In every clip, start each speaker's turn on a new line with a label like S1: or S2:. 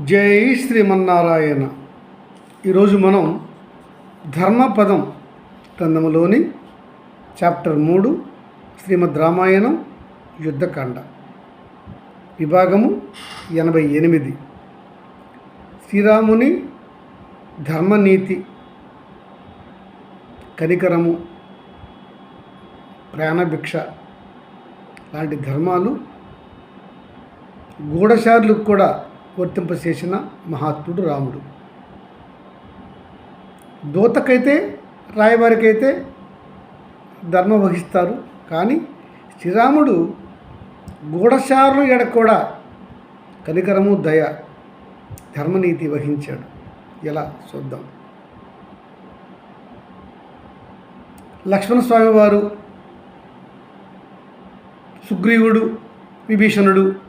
S1: జై శ్రీమన్నారాయణ. ఈరోజు మనం ధర్మపదం గ్రంథములోని చాప్టర్ మూడు శ్రీమద్ రామాయణం యుద్ధకాండ. విభాగము ఎనభై ఎనిమిది. శ్రీరాముని ధర్మనీతి కనికరము ప్రాణభిక్ష లాంటి ధర్మాలు గూఢచారులకు కూడా వర్తింపచేసిన మహాత్ముడు రాముడు. దూతకైతే రాయవారికైతే ధర్మ వహిస్తారు. కానీ శ్రీరాముడు గూఢచారులు ఎడ కూడా కనికరము దయ ధర్మనీతి వహించాడు. ఎలా? చూద్దాం. లక్ష్మణస్వామి వారు సుగ్రీవుడు విభీషణుడు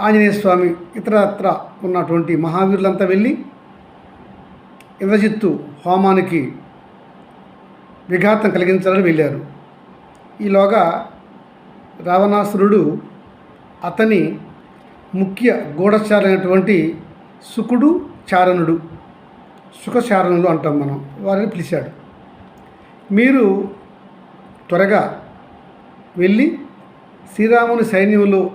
S1: ఆంజనేయ స్వామి ఇతరత్ర ఉన్నటువంటి మహావీరులంతా వెళ్ళి ఇంద్రజిత్తు హోమానికి విఘాతం కలిగించాలని వెళ్ళారు. ఈలోగా రావణాసురుడు అతని ముఖ్య గూఢచారైనటువంటి సుకుడు చారణుడు సుఖచారణులు అంటాం మనం వారిని పిలిచాడు. మీరు త్వరగా వెళ్ళి శ్రీరాముని సైన్యంలో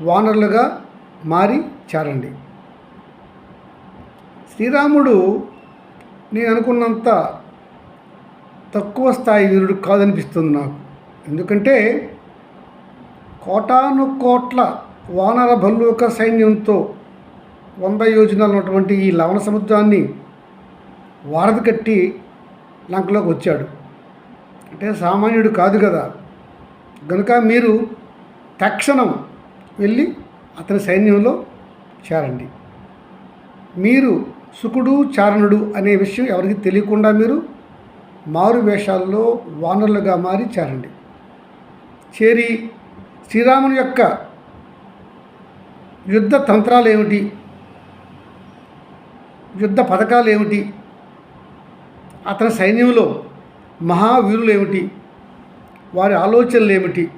S1: వానరులుగా మారి చేరండి. శ్రీరాముడు నేను అనుకున్నంత తక్కువ స్థాయి వీరుడు కాదనిపిస్తుంది నాకు. ఎందుకంటే కోటాను కోట్ల వానర భల్లూక సైన్యంతో వంద యోజనాలు ఉన్నటువంటి ఈ లవణ సముద్రాన్ని వారధి కట్టి లంకలోకి వచ్చాడు. అంటే సామాన్యుడు కాదు కదా. కనుక మీరు తక్షణం వెళ్ళి అతని సైన్యంలో చేరండి. మీరు సుకుడు చారణుడు అనే విషయం ఎవరికి తెలియకుండా మీరు మారు వేషాల్లో వానరులుగా మారి చేరండి. చేరి శ్రీరాముని యొక్క యుద్ధ తంత్రాలు ఏమిటి? యుద్ధ పథకాలు ఏమిటి? అతని సైన్యంలో మహావీరులు ఏమిటి? వారి ఆలోచనలు ఏమిటి?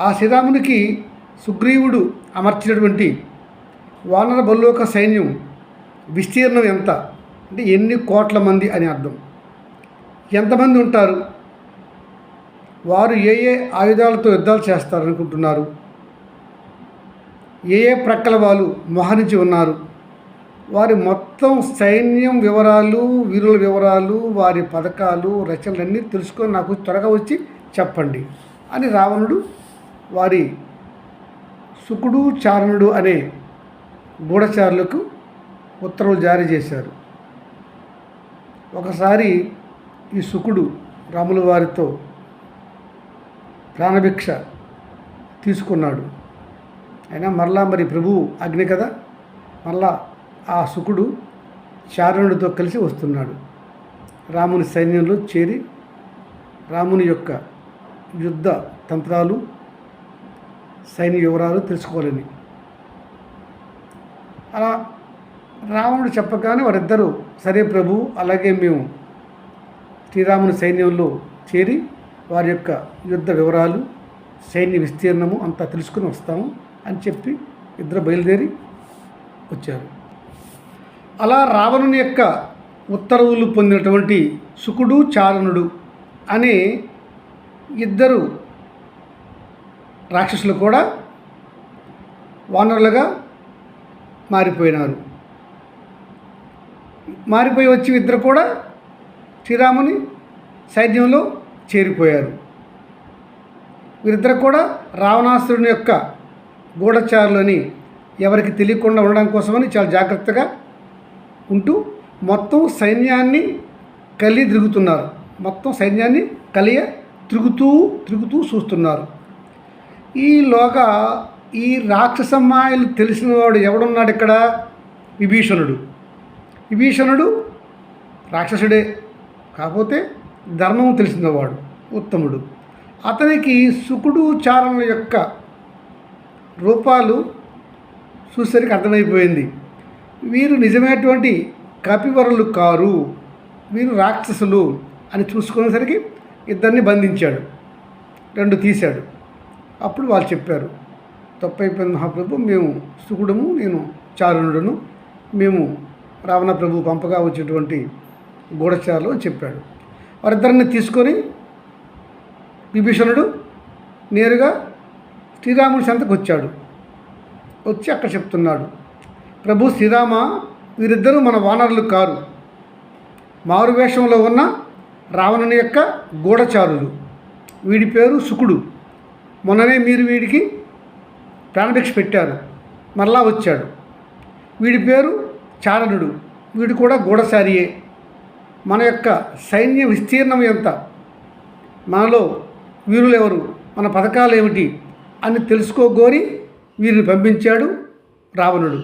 S1: ఆ శ్రీరామునికి సుగ్రీవుడు అమర్చినటువంటి వానర బల్లోక సైన్యం విస్తీర్ణం ఎంత? అంటే ఎన్ని కోట్ల మంది అని అర్థం. ఎంతమంది ఉంటారు? వారు ఏ ఏ ఆయుధాలతో యుద్ధాలు చేస్తారనుకుంటున్నారు? ఏ ఏ ప్రక్కల వాళ్ళు మోహరించి ఉన్నారు? వారి మొత్తం సైన్యం వివరాలు వీరుల వివరాలు వారి పథకాలు రచనలన్నీ తెలుసుకొని నాకు త్వరగా వచ్చి చెప్పండి అని రావణుడు వారి సుకుడు చారణుడు అనే గూఢచారులకు ఉత్తర్వులు జారీ చేశారు. ఒకసారి ఈ సుకుడు రాముల వారితో ప్రాణభిక్ష తీసుకున్నాడు. అయినా మరలా మరి ప్రభువు అగ్ని కదా మరలా ఆ సుకుడు చారణుడితో కలిసి వస్తున్నాడు. రాముని సైన్యంలో చేరి రాముని యొక్క యుద్ధ తంత్రాలు సైన్య వివరాలు తెలుసుకోవాలని అలా రావణుడు చెప్పగానే వారిద్దరూ సరే ప్రభు అలాగే మేము శ్రీరాముని సైన్యంలో చేరి వారి యొక్క యుద్ధ వివరాలు సైన్య విస్తీర్ణము అంతా తెలుసుకుని వస్తాము అని చెప్పి ఇద్దరు బయలుదేరి వచ్చారు. అలా రావణుని యొక్క ఉత్తర్వులు పొందినటువంటి శుకుడు చారణుడు అనే ఇద్దరు రాక్షసులు కూడా వానరులుగా మారిపోయినారు. మారిపోయి వచ్చి ఇద్దరు కూడా శ్రీరాముని సైన్యంలో చేరిపోయారు. వీరిద్దరు కూడా రావణాసురుని యొక్క గూఢచారులని ఎవరికి తెలియకుండా ఉండడం కోసమని చాలా జాగ్రత్తగా ఉంటూ మొత్తం సైన్యాన్ని కలిగి తిరుగుతున్నారు. మొత్తం సైన్యాన్ని కలియ తిరుగుతూ తిరుగుతూ చూస్తున్నారు. ఈలోగా ఈ రాక్షసమ్మాయిలు తెలిసినవాడు ఎవడున్నాడు ఇక్కడ? విభీషణుడు. విభీషణుడు రాక్షసుడే. కాకపోతే ధర్మం తెలిసినవాడు ఉత్తముడు. అతనికి సుకుడు చారణల యొక్క రూపాలు చూసేసరికి అర్థమైపోయింది. వీరు నిజమైనటువంటి కపివరులు కారు వీరు రాక్షసులు అని చూసుకునేసరికి ఇద్దరిని బంధించాడు రెండు తీశాడు. అప్పుడు వాళ్ళు చెప్పారు తప్పైపోయింది మహాప్రభు మేము సుకుడము నేను చారుణుడును మేము రావణ ప్రభు పంపగా వచ్చేటువంటి గూఢచారులు అని చెప్పాడు. వారిద్దరిని తీసుకొని విభీషణుడు నేరుగా శ్రీరాముడి సంతకు వచ్చాడు. వచ్చి అక్కడ చెప్తున్నాడు ప్రభు శ్రీరామ వీరిద్దరూ మన వానరులు కారు. మారు వేషంలో ఉన్న రావణుని యొక్క గూఢచారులు. వీడి పేరు సుకుడు. మొన్ననే మీరు వీడికి ప్రాణభిక్ష పెట్టారు. మరలా వచ్చాడు. వీడి పేరు చారణుడు. వీడు కూడా గూఢసారియే మన యొక్క సైన్య విస్తీర్ణం ఎంత? మనలో వీరులు ఎవరు మన పథకాలు ఏమిటి అని తెలుసుకోగోరి వీరిని పంపించాడు రావణుడు.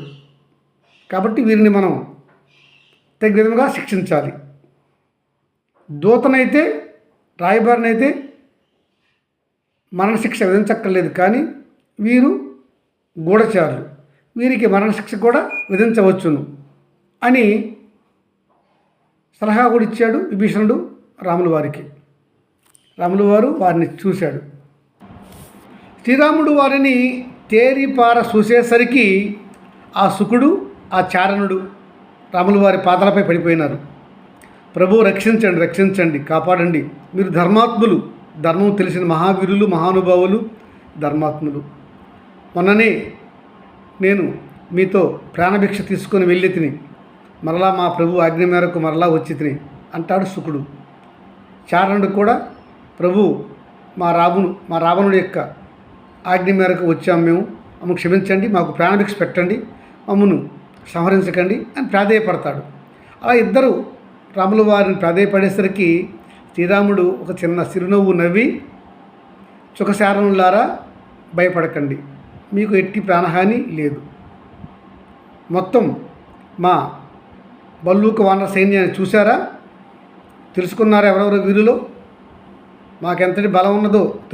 S1: కాబట్టి వీరిని మనం తగిన విధంగా శిక్షించాలి. దూతనైతే రాయబారినైతే మరణశిక్ష విధించక్కర్లేదు కానీ వీరు గూఢచారులు. వీరికి మరణశిక్ష కూడా విధించవచ్చును అని సలహా కూడా ఇచ్చాడు విభీషణుడు రాముల వారికి. రాముల వారు వారిని చూశాడు. శ్రీరాముడు వారిని తేరిపార చూసేసరికి ఆ సుకుడు ఆ చారణుడు రాముల వారి పాదాలపై పడిపోయినారు. ప్రభు రక్షించండి రక్షించండి కాపాడండి. మీరు ధర్మాత్ములు. ధర్మం తెలిసిన మహావీరులు మహానుభావులు ధర్మాత్ములు. మొన్ననే నేను మీతో ప్రాణభిక్ష తీసుకొని వెళ్ళి తిని మరలా మా ప్రభు ఆజ్ఞ మేరకు మరలా వచ్చి తిని అంటాడు శుకుడు. చారణుడు కూడా ప్రభు మా రాబును మా రావణుడి యొక్క ఆజ్ఞ మేరకు వచ్చాము మేము. మమ్మల్ని క్షమించండి మాకు ప్రాణభిక్ష పెట్టండి మమ్మను సంహరించకండి అని ప్రాధేయపడతాడు. అలా ఇద్దరు రాముల వారిని ప్రాధేయపడేసరికి శ్రీరాముడు ఒక చిన్న చిరునవ్వు నవ్వి సుఖశారణులారా భయపడకండి. మీకు ఎట్టి ప్రాణహాని లేదు. మొత్తం మా బల్లూక వానర సైన్యాన్ని చూశారా? తెలుసుకున్నారా ఎవరెవరు వీరులో? మాకెంతటి బలం ఉన్నదో?